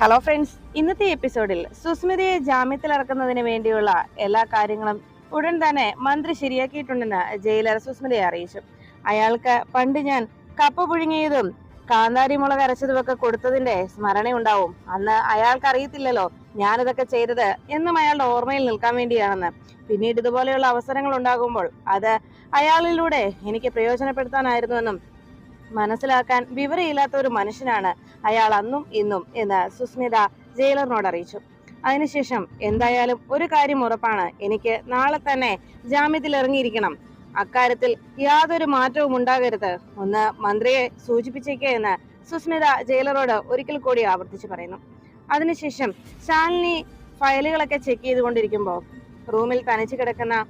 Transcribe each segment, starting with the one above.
Hello friends ഇന്നത്തെ എപ്പിസോഡിൽ സുസ്മിതയെ ജാമ്യത്തിൽ ഇറക്കുന്നതിന് വേണ്ടിയുള്ള എല്ലാ കാര്യങ്ങളും ഉടൻ തന്നെ മന്ത്രി ശരിയാക്കിയിട്ടുണ്ടെന്ന് ജയിലർ സുസ്മിതയെ അറിയിച്ചു. അയാൾക്ക് പണ്ട് ഞാൻ കപ്പ പുഴുങ്ങിയതും കാന്താരി മുളക് അരച്ചതുമൊക്കെ കൊടുത്തതിന്റെ സ്മരണയുണ്ടാവും അന്ന് അയാൾക്ക് അറിയത്തില്ലല്ലോ ഞാനിതൊക്കെ ചെയ്തത് എന്നും അയാളുടെ ഓർമ്മയിൽ നിൽക്കാൻ വേണ്ടിയാണെന്ന്. പിന്നീട് ഇതുപോലെയുള്ള അവസരങ്ങൾ ഉണ്ടാകുമ്പോൾ അത് അയാളിലൂടെ എനിക്ക് പ്രയോജനപ്പെടുത്താനായിരുന്നുവെന്നും മനസ്സിലാക്കാൻ വിവരമില്ലാത്ത ഒരു മനുഷ്യനാണ് അയാൾ അന്നും ഇന്നും എന്ന് സുസ്മിത ജയിലറിനോട് അറിയിച്ചു. അതിനുശേഷം എന്തായാലും ഒരു കാര്യം ഉറപ്പാണ്. എനിക്ക് നാളെ തന്നെ ജാമ്യത്തിൽ ഇറങ്ങിയിരിക്കണം. അക്കാര്യത്തിൽ യാതൊരു മാറ്റവും ഉണ്ടാകരുത്. ഒന്ന് മന്ത്രിയെ സൂചിപ്പിച്ചേക്കേ എന്ന് സുസ്മിത ജയിലറോട് ഒരിക്കൽ കൂടി ആവർത്തിച്ചു പറയുന്നു. അതിനുശേഷം ശാലിനി ഫയലുകളൊക്കെ ചെക്ക് ചെയ്തുകൊണ്ടിരിക്കുമ്പോൾ റൂമിൽ തനിച്ചു കിടക്കുന്ന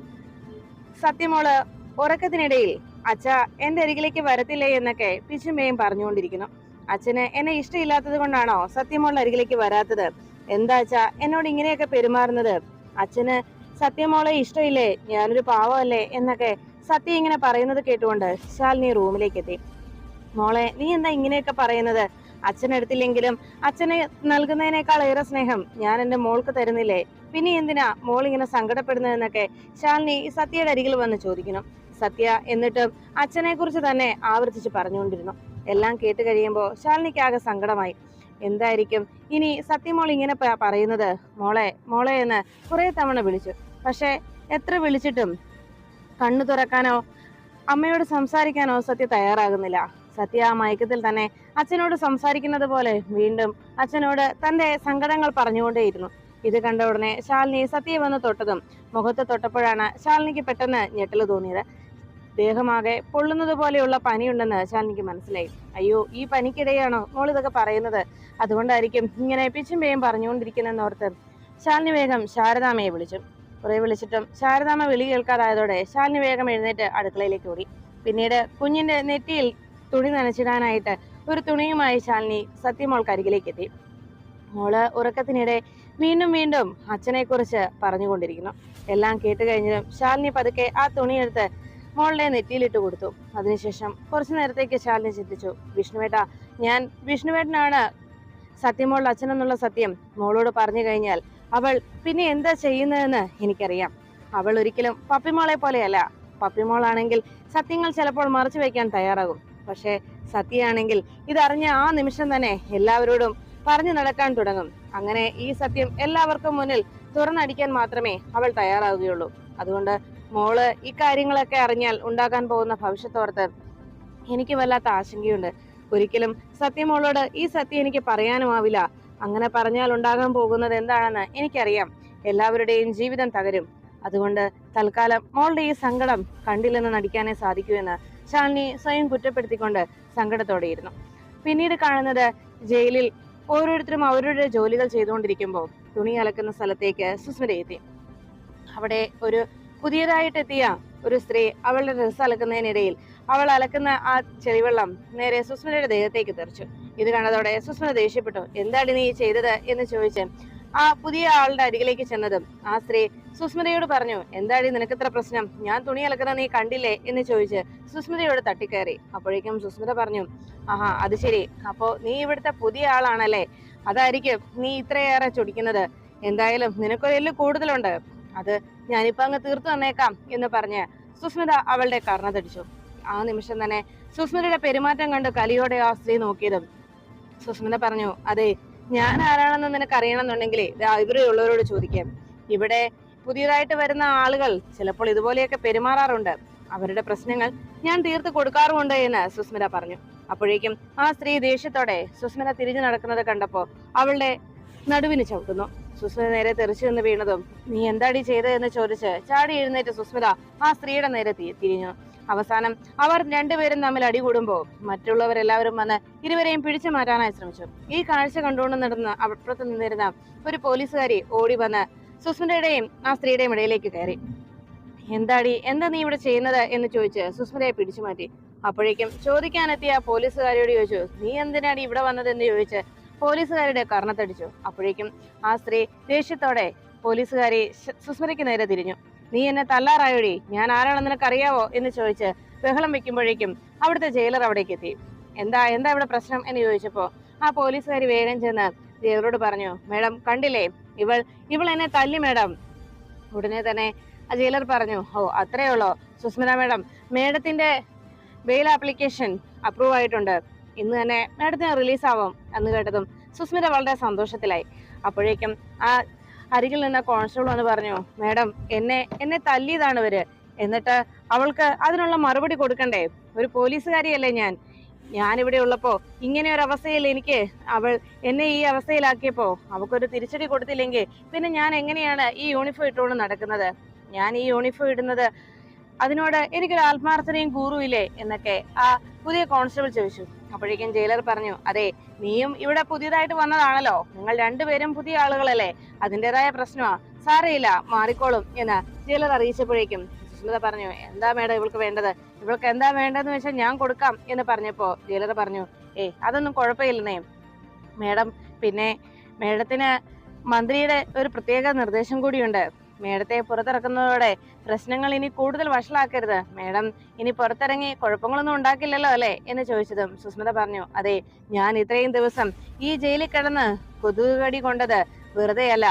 സത്യമോൾ ഉറക്കത്തിനിടയിൽ അച്ഛ എന്റെ അരികിലേക്ക് വരത്തില്ലേ എന്നൊക്കെ പിച്ചുമേയും പറഞ്ഞുകൊണ്ടിരിക്കുന്നു. അച്ഛന് എന്നെ ഇഷ്ടമില്ലാത്തത് കൊണ്ടാണോ സത്യമോളുടെ അരികിലേക്ക് വരാത്തത്? എന്താ അച്ഛാ എന്നോട് ഇങ്ങനെയൊക്കെ പെരുമാറുന്നത്? അച്ഛന് സത്യമോളെ ഇഷ്ടമില്ലേ ഞാനൊരു പാവമല്ലേ എന്നൊക്കെ സത്യം ഇങ്ങനെ പറയുന്നത് കേട്ടുകൊണ്ട് ശാലിനി റൂമിലേക്ക് എത്തി. മോളെ നീ എന്താ ഇങ്ങനെയൊക്കെ പറയുന്നത്? അച്ഛനെടുത്തില്ലെങ്കിലും അച്ഛനെ നൽകുന്നതിനേക്കാൾ ഏറെ സ്നേഹം ഞാൻ എന്റെ മോൾക്ക് തരുന്നില്ലേ? പിന്നെ എന്തിനാ മോൾ ഇങ്ങനെ സങ്കടപ്പെടുന്നതെന്നൊക്കെ ശാലിനി സത്യയുടെ അരികിൽ വന്ന് ചോദിക്കണം സത്യ എന്നിട്ടും അച്ഛനെ കുറിച്ച് തന്നെ ആവർത്തിച്ച് പറഞ്ഞുകൊണ്ടിരുന്നു. എല്ലാം കേട്ട് കഴിയുമ്പോൾ ശാലിനിക്കാകെ സങ്കടമായി. എന്തായിരിക്കും? ഇനി സത്യമോൾ ഇങ്ങനെ പറയുന്നത്? മോളെ മോളെ എന്ന് കുറെ തവണ വിളിച്ചു. പക്ഷെ എത്ര വിളിച്ചിട്ടും കണ്ണു തുറക്കാനോ അമ്മയോട് സംസാരിക്കാനോ സത്യ തയ്യാറാകുന്നില്ല. സത്യ ആ മയക്കത്തിൽ തന്നെ അച്ഛനോട് സംസാരിക്കുന്നത് പോലെ വീണ്ടും അച്ഛനോട് തന്റെ സങ്കടങ്ങൾ പറഞ്ഞുകൊണ്ടേയിരുന്നു. ഇത് കണ്ട ഉടനെ ശാലിനി സത്യ വന്ന് തൊട്ടതും മുഖത്ത് തൊട്ടപ്പോഴാണ് ശാലിനിക്ക് പെട്ടെന്ന് ഞെട്ടൽ തോന്നിയത്. ദേഹമാകെ പൊള്ളുന്നത് പോലെയുള്ള പനിയുണ്ടെന്ന് ശാലിനിക്ക് മനസ്സിലായി. അയ്യോ ഈ പനിക്കിടെയാണോ മോൾ ഇതൊക്കെ പറയുന്നത്? അതുകൊണ്ടായിരിക്കും ഇങ്ങനെ പിച്ചും പേയും പറഞ്ഞുകൊണ്ടിരിക്കുന്നതെന്ന് ഓർത്ത് ശാലിനി വേഗം ശാരദാമയെ വിളിച്ചു. കുറെ വിളിച്ചിട്ടും ശാരദാമ്മ വിളി കേൾക്കാതായതോടെ ശാലിനി വേഗം എഴുന്നേറ്റ് അടുക്കളയിലേക്ക് ഓടി. പിന്നീട് കുഞ്ഞിന്റെ നെറ്റിയിൽ തുണി നനച്ചിടാനായിട്ട് ഒരു തുണിയുമായി ശാലിനി സത്യമോൾക്ക് അരികിലേക്ക് എത്തി. മോൾ ഉറക്കത്തിനിടെ വീണ്ടും വീണ്ടും അച്ഛനെ കുറിച്ച് പറഞ്ഞുകൊണ്ടിരിക്കുന്നു. എല്ലാം കേട്ട് കഴിഞ്ഞതും ശാലിനി പതുക്കെ ആ തുണിയെടുത്ത് മോളുടെ നെറ്റിയിലിട്ട് കൊടുത്തു. അതിനുശേഷം കുറച്ചു നേരത്തേക്ക് ശാലിനി ചിന്തിച്ചു വിഷ്ണുവേട്ട ഞാൻ വിഷ്ണുവേട്ടനാണ്. സത്യമോളുടെ അച്ഛനെന്നുള്ള സത്യം മോളോട് പറഞ്ഞു കഴിഞ്ഞാൽ അവൾ പിന്നെ എന്താ ചെയ്യുന്നതെന്ന് എനിക്കറിയാം. അവൾ ഒരിക്കലും പപ്പിമോളെ പോലെയല്ല. പപ്പിമോളാണെങ്കിൽ സത്യങ്ങൾ ചിലപ്പോൾ മറച്ചു വയ്ക്കാൻ തയ്യാറാകും. പക്ഷേ സത്യയാണെങ്കിൽ ഇതറിഞ്ഞ ആ നിമിഷം തന്നെ എല്ലാവരോടും പറഞ്ഞു നടക്കാൻ തുടങ്ങും. അങ്ങനെ ഈ സത്യം എല്ലാവർക്കും മുന്നിൽ തുറന്നടിക്കാൻ മാത്രമേ അവൾ തയ്യാറാവുകയുള്ളൂ. അതുകൊണ്ട് മോൾ ഈ കാര്യങ്ങളൊക്കെ അറിഞ്ഞാൽ ഉണ്ടാകാൻ പോകുന്ന ഭവിഷ്യത്തോർത്ത് എനിക്ക് വല്ലാത്ത ആശങ്കയുണ്ട്. ഒരിക്കലും സത്യം മോളോട് ഈ സത്യം എനിക്ക് പറയാനുമാവില്ല അങ്ങനെ പറഞ്ഞാൽ ഉണ്ടാകാൻ പോകുന്നത് എന്താണെന്ന് എനിക്കറിയാം. എല്ലാവരുടെയും ജീവിതം തകരും. അതുകൊണ്ട് തൽക്കാലം മോളുടെ ഈ സങ്കടം കണ്ടില്ലെന്ന് നടിക്കാനേ സാധിക്കൂ എന്ന് ശാലിനി സ്വയം കുറ്റപ്പെടുത്തിക്കൊണ്ട് സങ്കടത്തോടെയിരുന്നു പിന്നീട് കാണുന്നത് ജയിലിൽ ഓരോരുത്തരും അവരുടെ ജോലികൾ ചെയ്തുകൊണ്ടിരിക്കുമ്പോൾ തുണി അലക്കുന്ന സ്ഥലത്തേക്ക് സുസ്മിത എത്തി. അവിടെ ഒരു പുതിയതായിട്ട് എത്തിയ ഒരു സ്ത്രീ അവളുടെ ഡ്രസ്സ് അലക്കുന്നതിനിടയിൽ അവൾ അലക്കുന്ന ആ ചെളിവെള്ളം നേരെ സുസ്മിതയുടെ ദേഹത്തേക്ക് തെറിച്ചു. ഇത് കണ്ടതോടെ സുസ്മിത ദേഷ്യപ്പെട്ടു. എന്താണ് നീ ചെയ്തത്? എന്ന് ചോദിച്ച് ആ പുതിയ ആളുടെ അരികിലേക്ക് ചെന്നതും ആ സ്ത്രീ സുസ്മിതയോട് പറഞ്ഞു എന്താടി നിനക്ക് ഇത്ര പ്രശ്നം? ഞാൻ തുണി അലക്കുന്ന നീ കണ്ടില്ലേ? എന്ന് ചോദിച്ച് സുസ്മിതയോട് തട്ടിക്കയറി. അപ്പോഴേക്കും സുസ്മിത പറഞ്ഞു ആഹാ അത് ശരി. അപ്പോ നീ ഇവിടുത്തെ പുതിയ ആളാണല്ലേ? അതായിരിക്കും നീ ഇത്രയേറെ ചൊടിക്കുന്നത്. എന്തായാലും നിനക്കൊരു എല്ല് കൂടുതലുണ്ട്. അത് ഞാനിപ്പോ അങ്ങ് തീർത്തു തന്നേക്കാം എന്ന് പറഞ്ഞ് സുസ്മിത അവളുടെ കർണതടിച്ചു. ആ നിമിഷം തന്നെ സുസ്മിതയുടെ പെരുമാറ്റം കണ്ട് കലിയോടെ ആ സ്ത്രീ നോക്കിയതും സുസ്മിത പറഞ്ഞു അതെ ഞാൻ ആരാണെന്ന് നിനക്ക് അറിയണമെന്നുണ്ടെങ്കിലേ ദാ ഇവിടെയുള്ളവരോട് ചോദിക്കാം. ഇവിടെ പുതിയതായിട്ട് വരുന്ന ആളുകൾ ചിലപ്പോൾ ഇതുപോലെയൊക്കെ പെരുമാറാറുണ്ട്. അവരുടെ പ്രശ്നങ്ങൾ ഞാൻ തീർത്ത് കൊടുക്കാറുമുണ്ട് എന്ന് സുസ്മിത പറഞ്ഞു. അപ്പോഴേക്കും ആ സ്ത്രീ ദേഷ്യത്തോടെ സുസ്മിത തിരിഞ്ഞു നടക്കുന്നത് കണ്ടപ്പോ അവളുടെ നടുവിന് ചവിട്ടുന്നു. സുസ്മിത നേരെ തെറിച്ചു നിന്ന് വീണതും നീ എന്താടി ചെയ്തതെന്ന് ചോദിച്ച് ചാടി എഴുന്നേറ്റ് സുസ്മിത ആ സ്ത്രീയുടെ നേരെ തിരിഞ്ഞു. അവസാനം അവർ രണ്ടുപേരും തമ്മിൽ അടി അടികൂടുമ്പോൾ മറ്റുള്ളവരെല്ലാവരും വന്ന് ഇരുവരെയും പിടിച്ചു മാറ്റാനായി ശ്രമിച്ചു. ഈ കാഴ്ച കണ്ടുകൊണ്ട് നടന്ന അപ്പുറത്ത് നിന്നിരുന്ന ഒരു പോലീസുകാരി ഓടി വന്ന് സുസ്മിതയുടെയും ആ സ്ത്രീയുടെയും ഇടയിലേക്ക് കയറി. എന്താടി? എന്താ നീ ഇവിടെ ചെയ്യുന്നത്? എന്ന് ചോദിച്ച് സുസ്മിതയെ പിടിച്ചു മാറ്റി. അപ്പോഴേക്കും ചോദിക്കാനെത്തിയ പോലീസുകാരിയോട് ചോദിച്ചു നീ എന്തിനാടി ഇവിടെ വന്നത് എന്ന് ചോദിച്ച് പോലീസുകാരുടെ കർണത്തടിച്ചു. അപ്പോഴേക്കും ആ സ്ത്രീ ദേഷ്യത്തോടെ പോലീസുകാരി സുസ്മരയ്ക്ക് നേരെ തിരിഞ്ഞു. നീ എന്നെ തല്ലാറായോടി? ഞാൻ ആരാണെന്ന് നിനക്കറിയാവോ? എന്ന് ചോദിച്ച് ബഹളം വെക്കുമ്പോഴേക്കും അവിടുത്തെ ജയിലർ അവിടേക്ക് എത്തി. എന്താ എന്താ ഇവിടെ പ്രശ്നം? എന്ന് ചോദിച്ചപ്പോ ആ പോലീസുകാരി വേഗം ചെന്ന് ജയിലറോട് പറഞ്ഞു മേഡം കണ്ടില്ലേ? ഇവൾ ഇവൾ എന്നെ തല്ലി മേഡം. ഉടനെ തന്നെ ആ ജയിലർ പറഞ്ഞു ഓ അത്രയേ ഉള്ളോ? സുസ്മിത മേഡം മേഡത്തിന്റെ ബെയിൽ ആപ്ലിക്കേഷൻ അപ്രൂവ് ആയിട്ടുണ്ട്. ഇന്ന് തന്നെ മാഡത്തിന് റിലീസ് ആവും എന്ന് കേട്ടതും സുസ്മിത വളരെ സന്തോഷത്തിലായി. അപ്പോഴേക്കും ആ അരികിൽ നിന്ന് കോൺസ്റ്റബിൾ വന്ന് പറഞ്ഞു മാഡം എന്നെ എന്നെ തല്ലിയതാണ് ഇവർ. എന്നിട്ട് അവൾക്ക് അതിനുള്ള മറുപടി കൊടുക്കണ്ടേ? ഒരു പോലീസുകാരിയല്ലേ ഞാൻ. ഞാനിവിടെ ഉള്ളപ്പോ ഇങ്ങനെ ഒരു അവസ്ഥയിൽ എനിക്ക്. അവൾ എന്നെ ഈ അവസ്ഥയിലാക്കിയപ്പോ അവൾക്കൊരു തിരിച്ചടി കൊടുത്തില്ലെങ്കിൽ പിന്നെ ഞാൻ എങ്ങനെയാണ് ഈ യൂണിഫോം ഇട്ടുകൊണ്ട് നടക്കുന്നത്? ഞാൻ ഈ യൂണിഫോം ഇടുന്നത് അതിനോട് എനിക്കൊരു ആത്മാർത്ഥതയും കൂറുമില്ലേ എന്നൊക്കെ ആ പുതിയ കോൺസ്റ്റബിൾ ചോദിച്ചു. അപ്പോഴേക്കും ജയിലർ പറഞ്ഞു അതെ നീയും ഇവിടെ പുതിയതായിട്ട് വന്നതാണല്ലോ. നിങ്ങൾ രണ്ടുപേരും പുതിയ ആളുകളല്ലേ? അതിന്റെതായ പ്രശ്നമാ. സാരയില്ല മാറിക്കോളും എന്ന് ജയിലർ അറിയിച്ചപ്പോഴേക്കും സുസ്മിത പറഞ്ഞു എന്താ മേഡം ഇവൾക്ക് വേണ്ടത്? ഇവൾക്ക് എന്താ വേണ്ടതെന്ന് വെച്ചാൽ ഞാൻ കൊടുക്കാം എന്ന് പറഞ്ഞപ്പോ ജയിലർ പറഞ്ഞു ഏ അതൊന്നും കുഴപ്പമില്ലെന്നേ. മേഡം പിന്നെ മേഡത്തിന് മന്ത്രിയുടെ ഒരു പ്രത്യേക നിർദ്ദേശം കൂടിയുണ്ട്. മേഡത്തെ പുറത്തിറക്കുന്നതോടെ പ്രശ്നങ്ങൾ ഇനി കൂടുതൽ വഷളാക്കരുത്. മേഡം ഇനി പുറത്തിറങ്ങി കുഴപ്പങ്ങളൊന്നും ഉണ്ടാക്കില്ലല്ലോ അല്ലേ? എന്ന് ചോദിച്ചതും സുസ്മിത പറഞ്ഞു അതെ ഞാൻ ഇത്രയും ദിവസം ഈ ജയിലിൽ കിടന്ന് കൊതുകുകടി കൊണ്ടത് വെറുതെയല്ല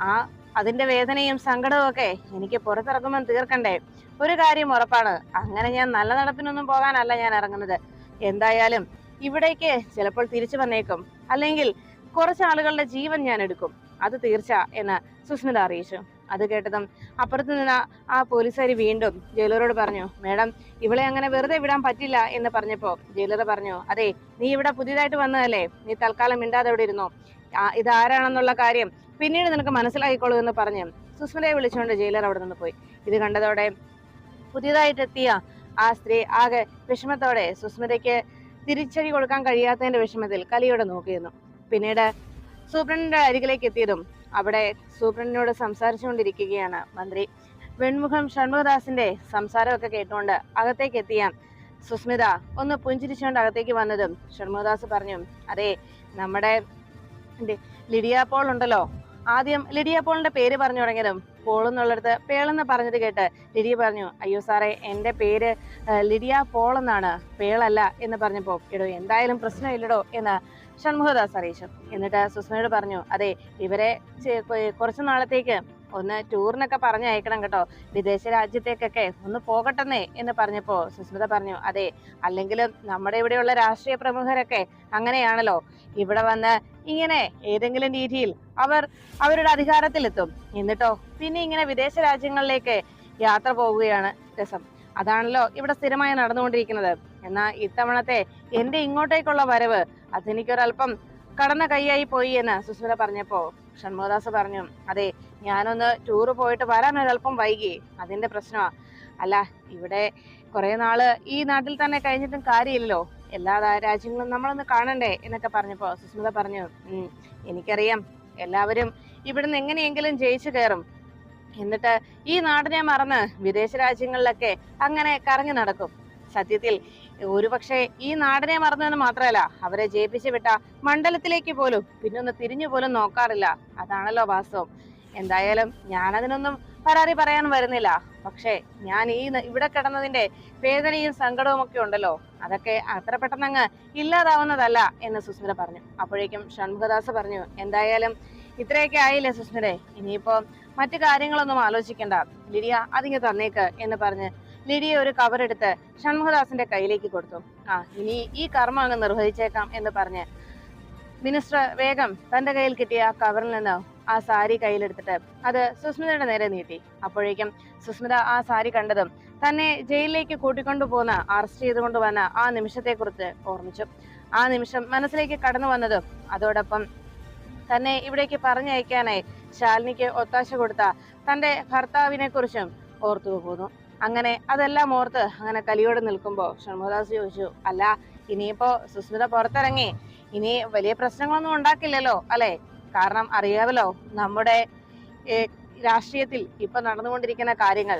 ആ അതിന്റെ വേദനയും സങ്കടവും ഒക്കെ എനിക്ക് പുറത്തിറങ്ങുമ്പോൾ തീർക്കണ്ടേ. ഒരു കാര്യം ഉറപ്പാണ് അങ്ങനെ ഞാൻ നല്ല നടപ്പിനൊന്നും പോകാനല്ല ഞാൻ ഇറങ്ങുന്നത്. എന്തായാലും ഇവിടേക്ക് ചിലപ്പോൾ തിരിച്ചു വന്നേക്കും. അല്ലെങ്കിൽ കുറച്ച് ആളുകളുടെ ജീവൻ ഞാൻ എടുക്കും. അത് തീർച്ച എന്ന് സുസ്മിത അറിയിച്ചു. അത് കേട്ടതും അപ്പുറത്ത് നിന്ന് ആ പോലീസുകാരി വീണ്ടും ജയിലറോട് പറഞ്ഞു മേഡം ഇവളെ അങ്ങനെ വെറുതെ വിടാൻ പറ്റില്ല എന്ന് പറഞ്ഞപ്പോ ജയിലർ പറഞ്ഞു അതെ നീ ഇവിടെ പുതിയതായിട്ട് വന്നതല്ലേ? നീ തൽക്കാലം മിണ്ടാതെ ഇവിടെ ഇരുന്നോ. ഇതാരാണെന്നുള്ള കാര്യം പിന്നീട് നിനക്ക് മനസ്സിലാക്കിക്കോളൂ എന്ന് പറഞ്ഞു സുസ്മിതയെ വിളിച്ചുകൊണ്ട് ജയിലർ അവിടെ നിന്ന് പോയി. ഇത് കണ്ടതോടെ പുതിയതായിട്ടെത്തിയ ആ സ്ത്രീ ആകെ വിഷമത്തോടെ സുസ്മിതയ്ക്ക് തിരിച്ചടി കൊടുക്കാൻ കഴിയാത്തതിന്റെ വിഷമത്തിൽ കലിയോടെ നോക്കിയിരുന്നു. പിന്നീട് സൂപ്രണ്ടിന്റെ അരികിലേക്ക് എത്തിയതും അവിടെ സൂപ്രണ്ടിനോട് സംസാരിച്ചുകൊണ്ടിരിക്കുകയാണ് മന്ത്രി. വെൺമുഖം ഷൺമുഖദാസിന്റെ സംസാരമൊക്കെ കേട്ടുകൊണ്ട് അകത്തേക്ക് എത്തിയ സുസ്മിത ഒന്ന് പുഞ്ചിരിച്ചുകൊണ്ട് അകത്തേക്ക് വന്നതും ഷൺമുഖദാസ് പറഞ്ഞു അതെ നമ്മുടെ ലിഡിയ പോൾ ഉണ്ടല്ലോ. ആദ്യം ലിഡിയ പോളിന്റെ പേര് പറഞ്ഞു തുടങ്ങിയതും പോൾ എന്നുള്ളിടത്ത് പേളെന്ന് പറഞ്ഞത് കേട്ട് ലിഡിയ പറഞ്ഞു അയ്യോ സാറേ എന്റെ പേര് ലിഡിയ പോൾ എന്നാണ്. പേളല്ല എന്ന് പറഞ്ഞപ്പോൾ എടോ എന്തായാലും പ്രശ്നമില്ലടോ എന്ന് ഷൺമുഖദാസ് അറിയിച്ചു. എന്നിട്ട് സുസ്മയോട് പറഞ്ഞു അതെ ഇവരെ കുറച്ച് നാളത്തേക്ക് ഒന്ന് ടൂറിനൊക്കെ പറഞ്ഞയക്കണം കേട്ടോ. വിദേശ രാജ്യത്തേക്കൊക്കെ ഒന്ന് പോകട്ടെന്നേ എന്ന് പറഞ്ഞപ്പോ സുസ്മിത പറഞ്ഞു അതെ അല്ലെങ്കിലും നമ്മുടെ ഇവിടെയുള്ള രാഷ്ട്രീയ പ്രമുഖരൊക്കെ അങ്ങനെയാണല്ലോ. ഇവിടെ വന്ന് ഇങ്ങനെ ഏതെങ്കിലും രീതിയിൽ അവർ അവരുടെ അധികാരത്തിലെത്തും. എന്നിട്ടോ പിന്നെ ഇങ്ങനെ വിദേശ രാജ്യങ്ങളിലേക്ക് യാത്ര പോവുകയാണ് രസം. അതാണല്ലോ ഇവിടെ സ്ഥിരമായി നടന്നുകൊണ്ടിരിക്കുന്നത്. എന്നാൽ ഇത്തവണത്തെ എന്റെ ഇങ്ങോട്ടേക്കുള്ള വരവ് അതെനിക്കൊരല്പം കടന്ന കൈയായി പോയി എന്ന് സുസ്മിത പറഞ്ഞപ്പോ ഷൺമുഖദാസ് പറഞ്ഞു അതെ ഞാനൊന്ന് ടൂറ് പോയിട്ട് വരാൻ ഒരല്പം വൈകി. അതിന്റെ പ്രശ്നമാ. അല്ല ഇവിടെ കുറെ നാൾ ഈ നാട്ടിൽ തന്നെ കഴിഞ്ഞിട്ടും കാര്യമില്ലല്ലോ. എല്ലാ രാജ്യങ്ങളും നമ്മളൊന്ന് കാണണ്ടേ? എന്നൊക്കെ പറഞ്ഞപ്പോ സുസ്മിത പറഞ്ഞു എനിക്കറിയാം. എല്ലാവരും ഇവിടുന്ന് എങ്ങനെയെങ്കിലും ജയിച്ചു കയറും. എന്നിട്ട് ഈ നാടിനെ മറന്ന് വിദേശ രാജ്യങ്ങളിലൊക്കെ അങ്ങനെ കറങ്ങി നടക്കും. സത്യത്തിൽ ഒരുപക്ഷെ ഈ നാടിനെ മറന്നെന്ന് മാത്രമല്ല അവരെ ജയിപ്പിച്ചു വിട്ട മണ്ഡലത്തിലേക്ക് പോലും പിന്നൊന്ന് തിരിഞ്ഞു പോലും നോക്കാറില്ല. അതാണല്ലോ വാസ്തവം. എന്തായാലും ഞാനതിനൊന്നും പരാതി പറയാൻ വരുന്നില്ല. പക്ഷേ ഞാൻ ഈ ഇവിടെ കിടന്നതിന്റെ വേദനയും സങ്കടവും ഒക്കെ ഉണ്ടല്ലോ. അതൊക്കെ അത്ര പെട്ടെന്നങ്ങ് ഇല്ലാതാവുന്നതല്ല എന്ന് സുസ്മിത പറഞ്ഞു. അപ്പോഴേക്കും ഷൺമുഖദാസ് പറഞ്ഞു എന്തായാലും ഇത്രയൊക്കെ ആയില്ലേ സുസ്മിതെ? ഇനിയിപ്പോ മറ്റു കാര്യങ്ങളൊന്നും ആലോചിക്കണ്ട. ലിരിയ അതിങ്ങ് തന്നേക്ക് എന്ന് പറഞ്ഞ് ലിഡിയ ഒരു കവർ എടുത്ത് ഷൺമുഖദാസിന്റെ കയ്യിലേക്ക് കൊടുത്തു. ആ ഇനി ഈ കർമ്മം അങ്ങ് നിർവഹിച്ചേക്കാം എന്ന് പറഞ്ഞ് മിനിസ്റ്റർ വേഗം തന്റെ കയ്യിൽ കിട്ടിയ ആ കവറിൽ നിന്ന് ആ സാരി കയ്യിലെടുത്തിട്ട് അത് സുസ്മിതയുടെ നേരെ നീട്ടി. അപ്പോഴേക്കും സുസ്മിത ആ സാരി കണ്ടതും തന്നെ ജയിലിലേക്ക് കൂട്ടിക്കൊണ്ടുപോകുന്ന അറസ്റ്റ് ചെയ്തുകൊണ്ട് വന്ന ആ നിമിഷത്തെക്കുറിച്ച് ഓർമ്മിച്ചു. ആ നിമിഷം മനസ്സിലേക്ക് കടന്നു വന്നതും അതോടൊപ്പം തന്നെ ഇവിടേക്ക് പറഞ്ഞയക്കാനായി ശാലിനിക്ക് ഒത്താശ കൊടുത്ത തന്റെ ഭർത്താവിനെ കുറിച്ചും ഓർത്തു പോന്നു അങ്ങനെ അതെല്ലാം ഓർത്ത് അങ്ങനെ കലിയോട് നിൽക്കുമ്പോ ഷൺമുഖദാസ് ചോദിച്ചു അല്ല ഇനിയിപ്പോ സുസ്മിത പുറത്തിറങ്ങി ഇനി വലിയ പ്രശ്നങ്ങളൊന്നും ഉണ്ടാക്കില്ലല്ലോ അല്ലേ? കാരണം അറിയാമല്ലോ നമ്മുടെ രാഷ്ട്രീയത്തിൽ ഇപ്പൊ നടന്നുകൊണ്ടിരിക്കുന്ന കാര്യങ്ങൾ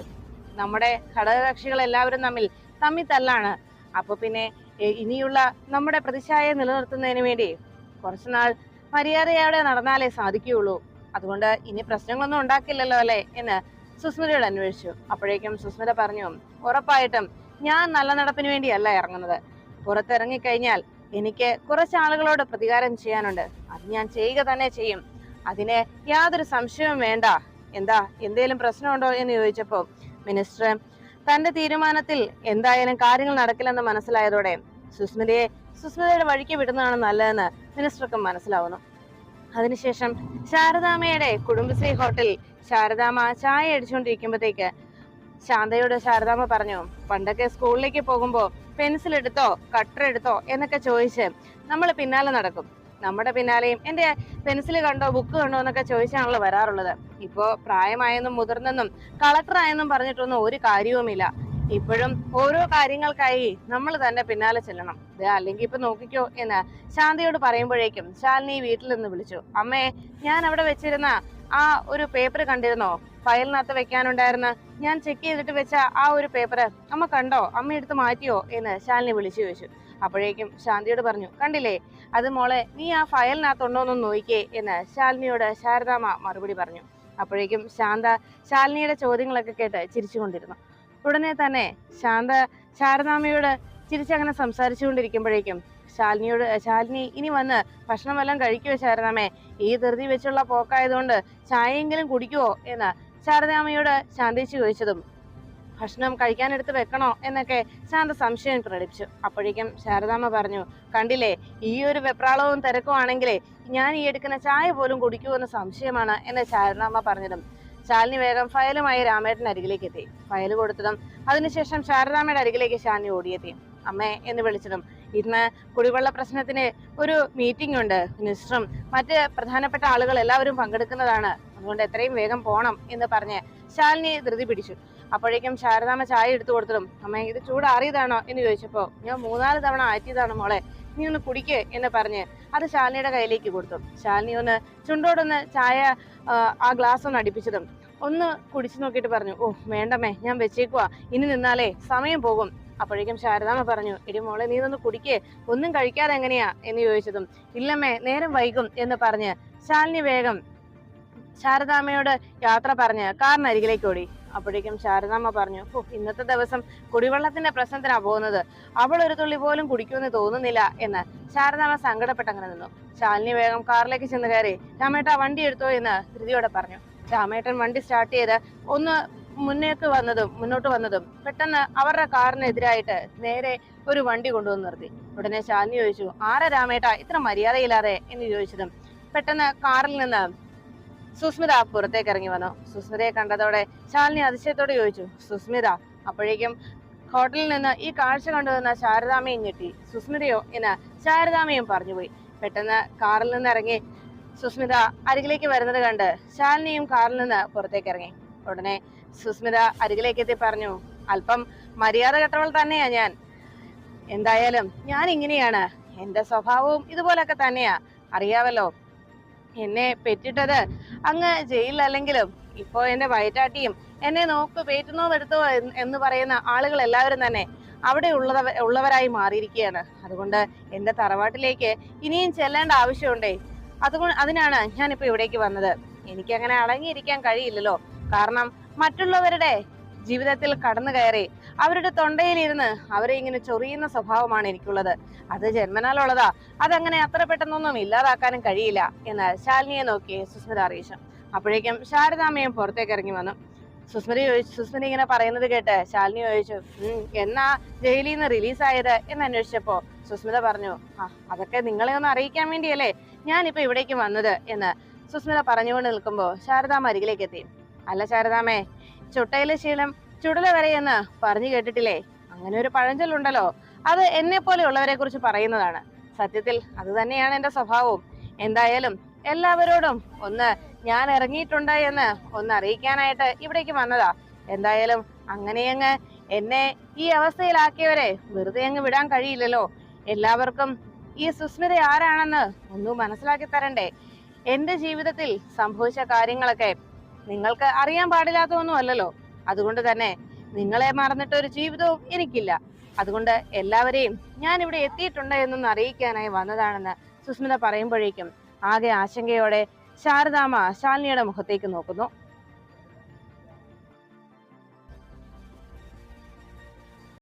നമ്മുടെ ഘടകകക്ഷികൾ എല്ലാവരും തമ്മിൽ തമ്മിൽ തല്ലാണ്. അപ്പൊ പിന്നെ ഇനിയുള്ള നമ്മുടെ പ്രതിച്ഛായ നിലനിർത്തുന്നതിന് വേണ്ടി കുറച്ചുനാൾ മര്യാദയോടെ നടന്നാലേ സാധിക്കുകയുള്ളൂ. അതുകൊണ്ട് ഇനി പ്രശ്നങ്ങളൊന്നും ഉണ്ടാക്കില്ലല്ലോ അല്ലേ? എന്ന് സുസ്മിതയോട് അന്വേഷിച്ചു. അപ്പോഴേക്കും സുസ്മിത പറഞ്ഞു ഉറപ്പായിട്ടും ഞാൻ നല്ല നടപ്പിന് വേണ്ടിയല്ല ഇറങ്ങുന്നത്. പുറത്തിറങ്ങിക്കഴിഞ്ഞാൽ എനിക്ക് കുറച്ച് ആളുകളോട് പ്രതികാരം ചെയ്യാനുണ്ട്. അത് ഞാൻ ചെയ്യുക തന്നെ ചെയ്യും. അതിന് യാതൊരു സംശയവും വേണ്ട. എന്താ എന്തേലും പ്രശ്നമുണ്ടോ എന്ന് ചോദിച്ചപ്പോ മിനിസ്റ്റർ തന്റെ തീരുമാനത്തിൽ എന്തായാലും കാര്യങ്ങൾ നടക്കില്ലെന്ന് മനസ്സിലായതോടെ സുസ്മിതയെ സുസ്മിതയുടെ വഴിക്ക് വിടുന്നതാണ് നല്ലതെന്ന് മിനിസ്റ്റർക്കും മനസ്സിലാവുന്നു. അതിനുശേഷം ശാരദാമ്മയുടെ കുടുംബശ്രീ ഹോട്ടലിൽ ശാരദാമ്മ ചായ അടിച്ചുകൊണ്ടിരിക്കുമ്പോഴത്തേക്ക് ശാന്തയോട് ശാരദാമ്മ പറഞ്ഞു പണ്ടൊക്കെ സ്കൂളിലേക്ക് പോകുമ്പോൾ പെൻസിൽ എടുത്തോ കട്ടർ എടുത്തോ എന്നൊക്കെ ചോദിച്ച് നമ്മൾ പിന്നാലെ നടക്കും. നമ്മുടെ പിന്നാലെയും എന്റെ പെൻസിൽ കണ്ടോ ബുക്ക് കണ്ടോ എന്നൊക്കെ ചോദിച്ചാണല്ലോ വരാറുള്ളത്. ഇപ്പോൾ പ്രായമായെന്നും മുതിർന്നെന്നും കളക്ടറായെന്നും പറഞ്ഞിട്ടൊന്നും ഒരു കാര്യവുമില്ല. ഇപ്പോഴും ഓരോ കാര്യങ്ങൾക്കായി നമ്മൾ തന്നെ പിന്നാലെ ചെല്ലണം. ഇത് അല്ലെങ്കിൽ ഇപ്പൊ നോക്കിക്കോ എന്ന് ശാന്തയോട് പറയുമ്പോഴേക്കും ശാലിനി വീട്ടിൽ നിന്ന് വിളിച്ചു അമ്മേ ഞാൻ അവിടെ വെച്ചിരുന്ന ആ ഒരു പേപ്പർ കണ്ടിരുന്നോ? ഫയലിനകത്ത് വെക്കാനുണ്ടായിരുന്ന? ഞാൻ ചെക്ക് ചെയ്തിട്ട് വെച്ച ആ ഒരു പേപ്പർ അമ്മ കണ്ടോ? അമ്മ എടുത്ത് മാറ്റിയോ? എന്ന് ശാലിനി വിളിച്ചു ചോദിച്ചു. അപ്പോഴേക്കും ശാന്തിയോട് പറഞ്ഞു കണ്ടില്ലേ? അത് മോളെ നീ ആ ഫയലിനകത്തുണ്ടോ എന്ന് നോക്കിക്കേ എന്ന് ശാലിനിയോട് ശാരദാമ്മ മറുപടി പറഞ്ഞു. അപ്പോഴേക്കും ശാന്ത ശാലിനിയുടെ ചോദ്യങ്ങളൊക്കെ കേട്ട് ചിരിച്ചുകൊണ്ടിരുന്നു. ഉടനെ തന്നെ ശാന്ത ശാരദാമ്മയോട് ചിരിച്ചങ്ങനെ സംസാരിച്ചുകൊണ്ടിരിക്കുമ്പോഴേക്കും ശാലിനിയോട് ശാലിനി ഇനി വന്ന് ഭക്ഷണമെല്ലാം വല്ലതും കഴിക്കുവോ ശാരദാമ്മേ. ഈ ധൃതി വെച്ചുള്ള പോക്കായതുകൊണ്ട് ചായയെങ്കിലും കുടിക്കുവോ? എന്ന് ശാരദാമയോട് ശാന്തിച്ചു ചോദിച്ചതും ഭക്ഷണം കഴിക്കാനെടുത്ത് വെക്കണോ? എന്നൊക്കെ ശാന്ത സംശയം പ്രകടിപ്പിച്ചു. അപ്പോഴേക്കും ശാരദാമ്മ പറഞ്ഞു കണ്ടില്ലേ ഈ ഒരു വെപ്രാളവും തിരക്കുവാണെങ്കിലേ ഞാൻ ഈ എടുക്കുന്ന ചായ പോലും കുടിക്കുമെന്ന് സംശയമാണ് എന്ന് ശാരദാമ്മ പറഞ്ഞതും ശാലിനി വേഗം ഫയലുമായി രാമേട്ടൻ അരികിലേക്ക് എത്തി. ഫയൽ കൊടുത്തതും അതിനുശേഷം ശാരദാമ്മയുടെ അരികിലേക്ക് ശാലിനി ഓടിയെത്തി. അമ്മേ എന്ന് വിളിച്ചതും. ഇന്ന് കുടിവെള്ള പ്രശ്നത്തിന് ഒരു മീറ്റിംഗ് ഉണ്ട് മിനിസ്റ്ററും മറ്റ് പ്രധാനപ്പെട്ട ആളുകൾ എല്ലാവരും പങ്കെടുക്കുന്നതാണ്. അതുകൊണ്ട് എത്രയും വേഗം പോണം എന്ന് പറഞ്ഞ് ശാലിനി ധൃതി പിടിച്ചു. അപ്പോഴേക്കും ശാരദാമ്മ ചായ എടുത്തു കൊടുത്തതും അമ്മ ഇത് ചൂടാറിയതാണോ? എന്ന് ചോദിച്ചപ്പോൾ ഞാൻ മൂന്നാൽ തവണ ആറ്റിയതാണ് മോളെ നീ ഒന്ന് കുടിക്ക് എന്ന് പറഞ്ഞ് അത് ശാലിനിയുടെ കയ്യിലേക്ക് കൊടുത്തു. ശാലിനി ഒന്ന് ചുണ്ടോടൊന്ന് ചായ ആ, ഗ്ലാസ് ഒന്ന് അടുപ്പിച്ചതും ഒന്ന് കുടിച്ചു നോക്കിയിട്ട് പറഞ്ഞു ഓ വേണ്ടമേ ഞാൻ വെച്ചേക്കുവാ. ഇനി നിന്നാലേ സമയം പോകും. അപ്പോഴേക്കും ശാരദാമ്മ പറഞ്ഞു എടി മോളെ നീ ഒന്ന് കുടിക്കേ. ഒന്നും കഴിക്കാതെ എങ്ങനെയാ? എന്ന് ചോദിച്ചതും ഇല്ലമ്മേ നേരം വൈകും എന്ന് പറഞ്ഞ് ശാലിനി വേഗം ശാരദാമ്മയോട് യാത്ര പറഞ്ഞ് കാറിനരികിലേക്ക് ഓടി. അപ്പോഴേക്കും ശാരദാമ്മ പറഞ്ഞു ഓ ഇന്നത്തെ ദിവസം കുടിവെള്ളത്തിന്റെ പ്രശ്നത്തിനാ പോകുന്നത്. അവൾ ഒരു തുള്ളി പോലും കുടിക്കുമെന്ന് തോന്നുന്നില്ല എന്ന് ശാരദാമ്മ സങ്കടപ്പെട്ടങ്ങനെ നിന്നു. ശാലിനി വേഗം കാറിലേക്ക് ചെന്ന് കയറി രാമേട്ട വണ്ടി എടുത്തോ? എന്ന് ധൃതിയോടെ പറഞ്ഞു. രാമേട്ടൻ വണ്ടി സ്റ്റാർട്ട് ചെയ്ത് ഒന്ന് മുന്നേക്ക് വന്നതും മുന്നോട്ട് വന്നതും പെട്ടെന്ന് അവരുടെ കാറിനെതിരായിട്ട് നേരെ ഒരു വണ്ടി കൊണ്ടുവന്ന് നിർത്തി. ഉടനെ ശാന്തി ചോദിച്ചു ആരാ രാമേട്ട? ഇത്ര മര്യാദയില്ലാതെ? എന്ന് ചോദിച്ചതും പെട്ടെന്ന് കാറിൽ നിന്ന് സുസ്മിത പുറത്തേക്ക് ഇറങ്ങി വന്നു. സുസ്മിതയെ കണ്ടതോടെ ശാലിനി അതിശയത്തോടെ ചോദിച്ചു സുസ്മിത അപ്പോഴേക്കും ഹോട്ടലിൽ നിന്ന് ഈ കാഴ്ച കണ്ടുവന്ന ശാരദാമയും ഞെട്ടി. സുസ്മിതയോ എന്ന് ശാരദാമയും പറഞ്ഞുപോയി. പെട്ടെന്ന് കാറിൽ നിന്ന് ഇറങ്ങി സുസ്മിത അരികിലേക്ക് വരുന്നത് കണ്ട് ശാലിനിയും കാറിൽ നിന്ന് പുറത്തേക്ക് ഇറങ്ങി ഉടനെ സുസ്മിത അരികിലേക്ക് എത്തി പറഞ്ഞു അല്പം മര്യാദ കെട്ടവൾ തന്നെയാ ഞാൻ. എന്തായാലും ഞാൻ ഇങ്ങനെയാണ്. എന്റെ സ്വഭാവവും ഇതുപോലൊക്കെ തന്നെയാ. അറിയാവല്ലോ എന്നെ പെറ്റിട്ടത് അങ്ങ് ജയിലിലല്ലെങ്കിലും ഇപ്പോ എന്റെ വയറ്റാട്ടിയും എന്നെ നോക്ക് പേറ്റുന്നോ എടുത്തോ എന്ന് പറയുന്ന ആളുകൾ എല്ലാവരും തന്നെ അവിടെ ഉള്ളവ ഉള്ളവരായി മാറിയിരിക്കുകയാണ്. അതുകൊണ്ട് എന്റെ തറവാട്ടിലേക്ക് ഇനിയും ചെല്ലേണ്ട ആവശ്യമുണ്ടേ. അതുകൊണ്ട് അതിനാണ് ഞാനിപ്പോൾ ഇവിടേക്ക് വന്നത്. എനിക്ക് അങ്ങനെ അടങ്ങിയിരിക്കാൻ കഴിയില്ലല്ലോ. കാരണം മറ്റുള്ളവരുടെ ജീവിതത്തിൽ കടന്നു കയറി അവരുടെ തൊണ്ടയിലിരുന്ന് അവരെ ഇങ്ങനെ ചൊറിയുന്ന സ്വഭാവമാണ് എനിക്കുള്ളത്. അത് ജന്മനാലുള്ളതാ അതങ്ങനെ അത്ര പെട്ടെന്നൊന്നും ഇല്ലാതാക്കാനും കഴിയില്ല. എന്ന് ശാലിനിയെ നോക്കി സുസ്മിത അറിയിച്ചു. അപ്പോഴേക്കും ശാരദാമ്മയും പുറത്തേക്ക് ഇറങ്ങി വന്നു. സുസ്മിത ചോദിച്ചു സുസ്മിത ഇങ്ങനെ പറയുന്നത് കേട്ട് ശാലിനി ചോദിച്ചു "ഉം, എന്നാ ജയിലിൽ നിന്ന് റിലീസായത് എന്ന് അന്വേഷിച്ചപ്പോ സുസ്മിത പറഞ്ഞു ആ അതൊക്കെ നിങ്ങളെ ഒന്ന് അറിയിക്കാൻ വേണ്ടിയല്ലേ ഞാനിപ്പോ ഇവിടേക്ക് വന്നത്? എന്ന് സുസ്മിത പറഞ്ഞുകൊണ്ട് നിൽക്കുമ്പോ ശാരദാമ്മ അരികിലേക്ക് എത്തി അല്ല ശാരദാമേ ചുട്ടയിലെ ശീലം ചുടല വരെ എന്ന് പറഞ്ഞു കേട്ടിട്ടില്ലേ? അങ്ങനെ ഒരു പഴഞ്ചൊല്ലുണ്ടല്ലോ അത് എന്നെ പോലെയുള്ളവരെ കുറിച്ച് പറയുന്നതാണ്. സത്യത്തിൽ അത് തന്നെയാണ് എന്റെ സ്വഭാവവും. എന്തായാലും എല്ലാവരോടും ഒന്ന് ഞാൻ ഇറങ്ങിയിട്ടുണ്ട് എന്ന് ഒന്ന് അറിയിക്കാനായിട്ട് ഇവിടേക്ക് വന്നതാ. എന്തായാലും അങ്ങനെയങ്ങ് എന്നെ ഈ അവസ്ഥയിലാക്കിയവരെ വെറുതെ അങ്ങ് വിടാൻ കഴിയില്ലല്ലോ. എല്ലാവർക്കും ഈ സുസ്മിത ആരാണെന്ന് ഒന്ന് മനസ്സിലാക്കി തരണ്ടേ? എന്റെ ജീവിതത്തിൽ സംഭവിച്ച കാര്യങ്ങളൊക്കെ നിങ്ങൾക്ക് അറിയാൻ പാടില്ലാത്തതൊന്നും അല്ലല്ലോ. അതുകൊണ്ട് തന്നെ നിങ്ങളെ മറന്നിട്ട് ഒരു ജീവിതവും എനിക്കില്ല. അതുകൊണ്ട് എല്ലാവരെയും ഞാൻ ഇവിടെ എത്തിയിട്ടുണ്ട് എന്നൊന്ന് അറിയിക്കാനായി വന്നതാണെന്ന് സുസ്മിത പറയുമ്പോഴേക്കും ആകെ ആശങ്കയോടെ ശാരദാമ്മ ശാലിനിയുടെ മുഖത്തേക്ക് നോക്കുന്നു.